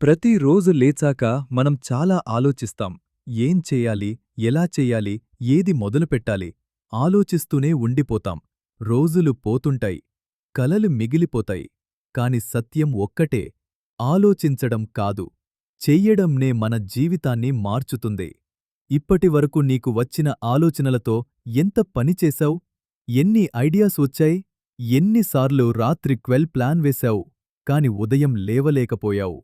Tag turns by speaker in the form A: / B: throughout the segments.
A: ప్రతిరోజు లేచాక మనం చాలా ఆలోచిస్తాం ఏం చేయాలి ఎలా చెయ్యాలి ఏది మొదలుపెట్టాలి ఆలోచిస్తూనే ఉండిపోతాం. రోజులు పోతుంటాయి కలలు మిగిలిపోతాయి కాని సత్యం ఒక్కటే ఆలోచించడం కాదు చెయ్యడంనే మన జీవితాన్ని మార్చుతుంది. ఇప్పటివరకు నీకు వచ్చిన ఆలోచనలతో ఎంత పనిచేశావు ఎన్ని ఐడియాస్ వచ్చాయి? ఎన్నిసార్లు రాత్రి క్వెల్ ప్లాన్ వేశావు? కాని ఉదయం లేవలేకపోయావు.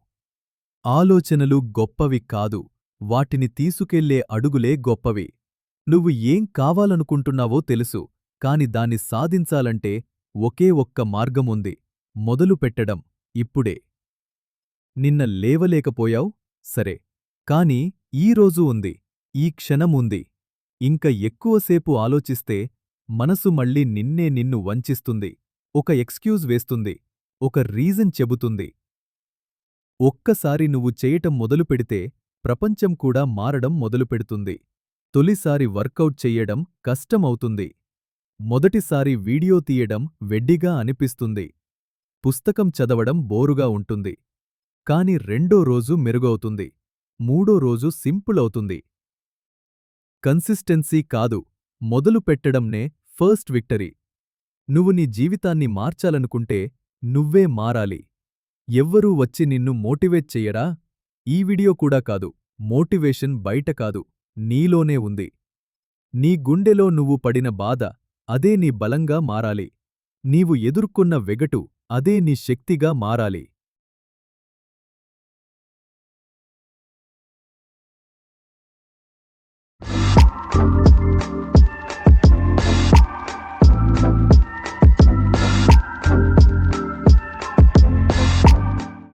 A: ఆలోచనలు గొప్పవి కాదు వాటిని తీసుకెళ్ళే అడుగులే గొప్పవి. నువ్వు ఏం కావాలనుకుంటున్నావో తెలుసు కాని దాన్ని సాధించాలంటే ఒకే ఒక్క మార్గముంది మొదలు పెట్టడం ఇప్పుడే. నిన్న లేవలేకపోయావ్? సరే కాని ఈరోజు ఉంది ఈ క్షణం ఇంక ఎక్కువసేపు ఆలోచిస్తే మనసు మళ్ళీ నిన్నే నిన్ను వంచిస్తుంది ఒక ఎక్స్క్యూజ్ వేస్తుంది ఒక రీజన్ చెబుతుంది. ఒక్కసారి నువ్వు చేయటం మొదలుపెడితే ప్రపంచం కూడా మారడం మొదలుపెడుతుంది తొలిసారి వర్కౌట్ చెయ్యడం కష్టమవుతుంది. మొదటిసారి వీడియో తీయడం వెడ్డిగా అనిపిస్తుంది. పుస్తకం చదవడం బోరుగా ఉంటుంది. కాని రెండో రోజు మెరుగవుతుంది. మూడో రోజు సింపుల్ అవుతుంది. కన్సిస్టెన్సీ కాదు. మొదలు పెట్టడంనే ఫస్ట్ విక్టరీ. నువ్వు నీ జీవితాన్ని మార్చాలనుకుంటే నువ్వే మారాలి. ఎవ్వరూ వచ్చి నిన్ను మోటివేట్ చెయ్యడా? ఈ వీడియో కూడా కాదు. మోటివేషన్ బయట కాదు. నీలోనే ఉంది. నీ గుండెలో నువ్వు పడిన బాధ అదే నీ బలంగా మారాలి. నీవు ఎదుర్కొన్న వెగటు అదే నీ శక్తిగా మారాలి.